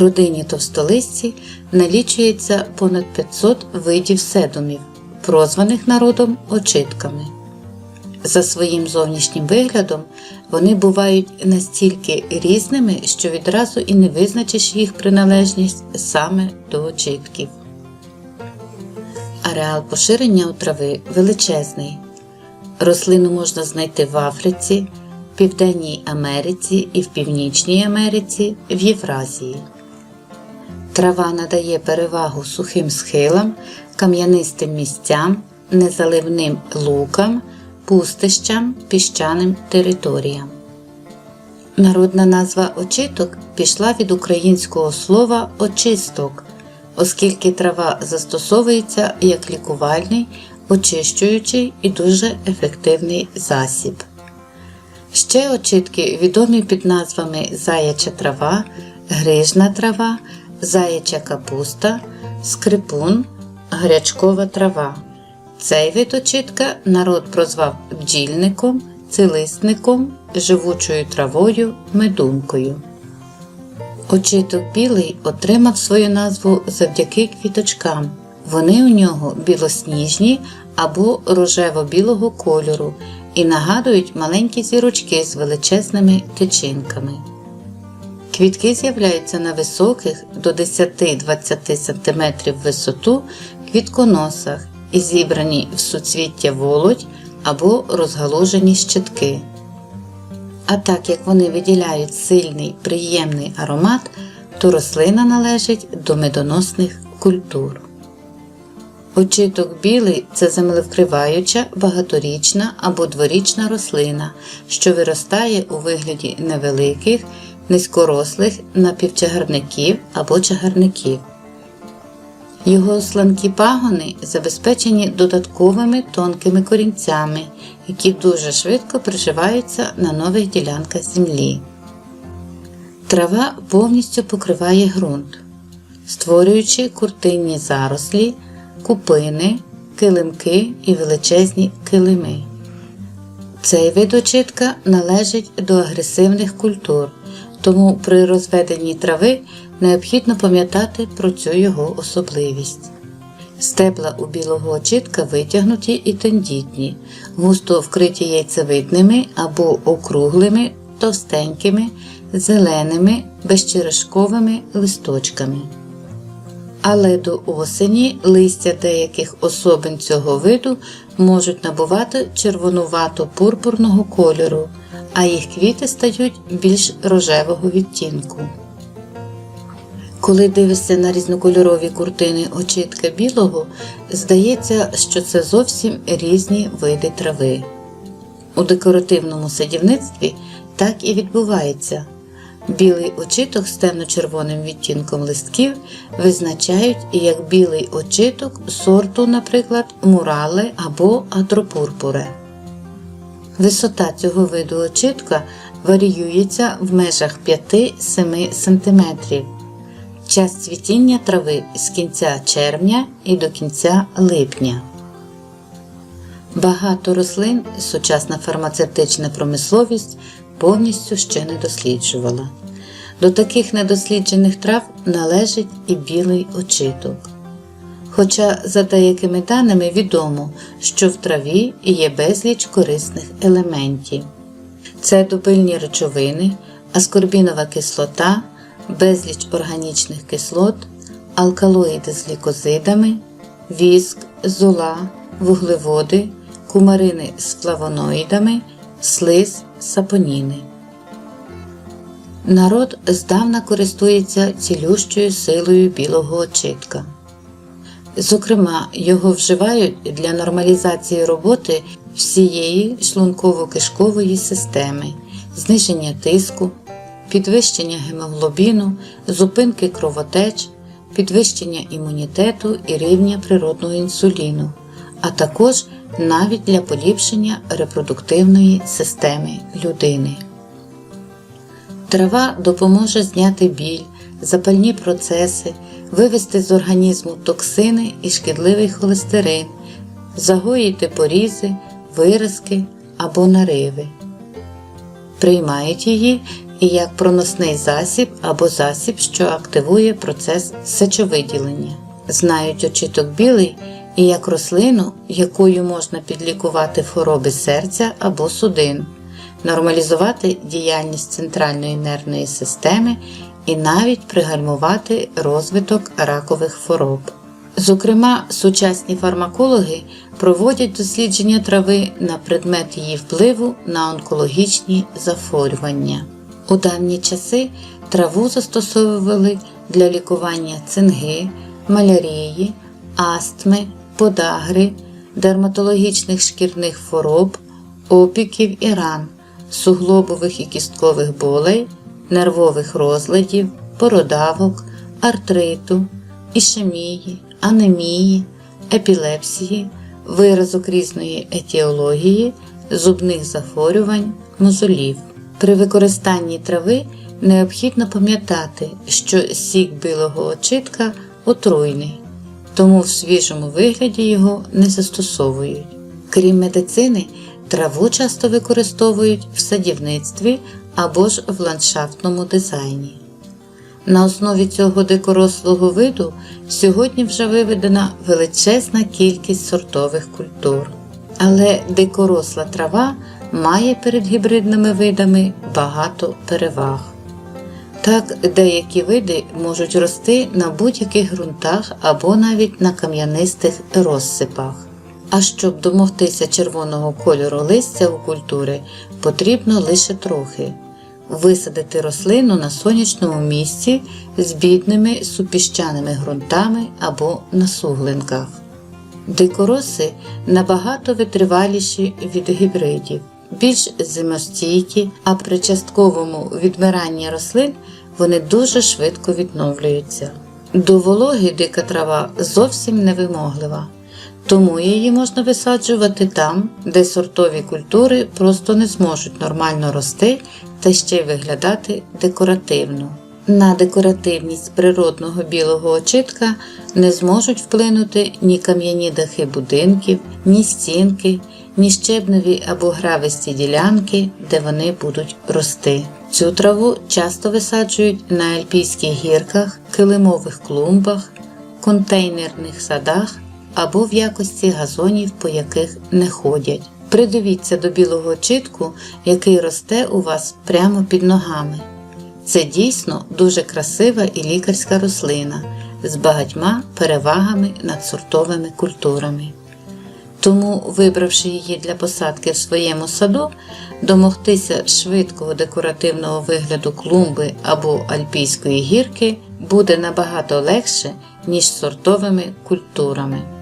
родині товстолисті налічується понад 500 видів седумів, прозваних народом очитками. За своїм зовнішнім виглядом вони бувають настільки різними, що відразу і не визначиш їх приналежність саме до очитків. Ареал поширення у трави величезний. Рослину можна знайти в Африці, Південній Америці і в Північній Америці, в Євразії. Трава надає перевагу сухим схилам, кам'янистим місцям, незаливним лукам, пустищам, піщаним територіям. Народна назва очиток пішла від українського слова очисток, оскільки трава застосовується як лікувальний, очищуючий і дуже ефективний засіб. Ще очитки відомі під назвами заяча трава, грижна трава, заяча капуста, скрипун, грячкова трава. Цей вид очитка народ прозвав бджільником, цилисником, живучою травою, медункою. Очиток білий отримав свою назву завдяки квіточкам. Вони у нього білосніжні або рожево-білого кольору і нагадують маленькі зірочки з величезними тичинками. Квітки з'являються на високих до 10-20 см висоту квітконосах і зібрані в суцвіття володь або розгалужені щитки. А так як вони виділяють сильний приємний аромат, то рослина належить до медоносних культур. Очиток білий це землевкриваюча, багаторічна або дворічна рослина, що виростає у вигляді невеликих, низькорослих напівчагарників або чагарників. Його сланкі пагони забезпечені додатковими тонкими корінцями, які дуже швидко приживаються на нових ділянках землі. Трава повністю покриває ґрунт, створюючи куртинні зарослі, купини, килимки і величезні килими. Цей вид очитка належить до агресивних культур, тому при розведенні трави необхідно пам'ятати про цю його особливість. Стебла у білого очитка витягнуті і тендітні, густо вкриті яйцевидними або округлими, товстенькими, зеленими, безчерешковими листочками. Але до осені листя деяких особин цього виду можуть набувати червонувато-пурпурного кольору, а їх квіти стають більш рожевого відтінку. Коли дивишся на різнокольорові куртини очітка білого, здається, що це зовсім різні види трави. У декоративному садівництві так і відбувається. Білий очиток з темно-червоним відтінком листків визначають як білий очиток сорту, наприклад, мурале або атропурпуре. Висота цього виду очитка варіюється в межах 5-7 см. Час цвітіння трави з кінця червня і до кінця липня. Багато рослин сучасна фармацевтична промисловість повністю ще не досліджувала. До таких недосліджених трав належить і білий очиток. Хоча, за деякими даними відомо, що в траві є безліч корисних елементів. Це добильні речовини, аскорбінова кислота, безліч органічних кислот, алкалоїди з лікозидами, віск, зола, вуглеводи, кумарини з флавоноїдами, слиз, сапоніни. Народ здавна користується цілющою силою білого очитка. Зокрема, його вживають для нормалізації роботи всієї шлунково-кишкової системи, зниження тиску, підвищення гемоглобіну, зупинки кровотеч, підвищення імунітету і рівня природного інсуліну, а також навіть для поліпшення репродуктивної системи людини. Трава допоможе зняти біль, запальні процеси, вивести з організму токсини і шкідливий холестерин, загоїти порізи, виразки або нариви. Приймають її і як проносний засіб або засіб, що активує процес сечовиділення. Знають очіток білий і як рослину, якою можна підлікувати хвороби серця або судин, нормалізувати діяльність центральної нервної системи і навіть пригальмувати розвиток ракових хвороб. Зокрема, сучасні фармакологи проводять дослідження трави на предмет її впливу на онкологічні захворювання. У давні часи траву застосовували для лікування цинги, малярії, астми, подагри, дерматологічних шкірних хвороб, опіків і ран, суглобових і кісткових болей, нервових розладів, бородавок, артриту, ішемії, анемії, епілепсії, виразок різної етіології, зубних захворювань, мозолів. При використанні трави необхідно пам'ятати, що сік білого очитка отруйний, тому в свіжому вигляді його не застосовують. Крім медицини, траву часто використовують в садівництві або ж в ландшафтному дизайні. На основі цього дикорослого виду сьогодні вже виведена величезна кількість сортових культур. Але дикоросла трава має перед гібридними видами багато переваг. Так, деякі види можуть рости на будь-яких ґрунтах або навіть на кам'янистих розсипах. А щоб домогтися червоного кольору листя у культури, потрібно лише трохи висадити рослину на сонячному місці з бідними супіщаними ґрунтами або на суглинках. Дикороси набагато витриваліші від гібридів, більш зимостійкі, а при частковому відмиранні рослин вони дуже швидко відновлюються. До вологи дика трава зовсім невимоглива, тому її можна висаджувати там, де сортові культури просто не зможуть нормально рости та ще й виглядати декоративно. На декоративність природного білого очитка не зможуть вплинути ні кам'яні дахи будинків, ні стінки, ні щебневі або грависті ділянки, де вони будуть рости. Цю траву часто висаджують на альпійських гірках, килимових клумбах, контейнерних садах або в якості газонів, по яких не ходять. Придивіться до білого читку, який росте у вас прямо під ногами. Це дійсно дуже красива і лікарська рослина з багатьма перевагами над сортовими культурами. Тому, вибравши її для посадки в своєму саду, домогтися швидкого декоративного вигляду клумби або альпійської гірки буде набагато легше, ніж сортовими культурами.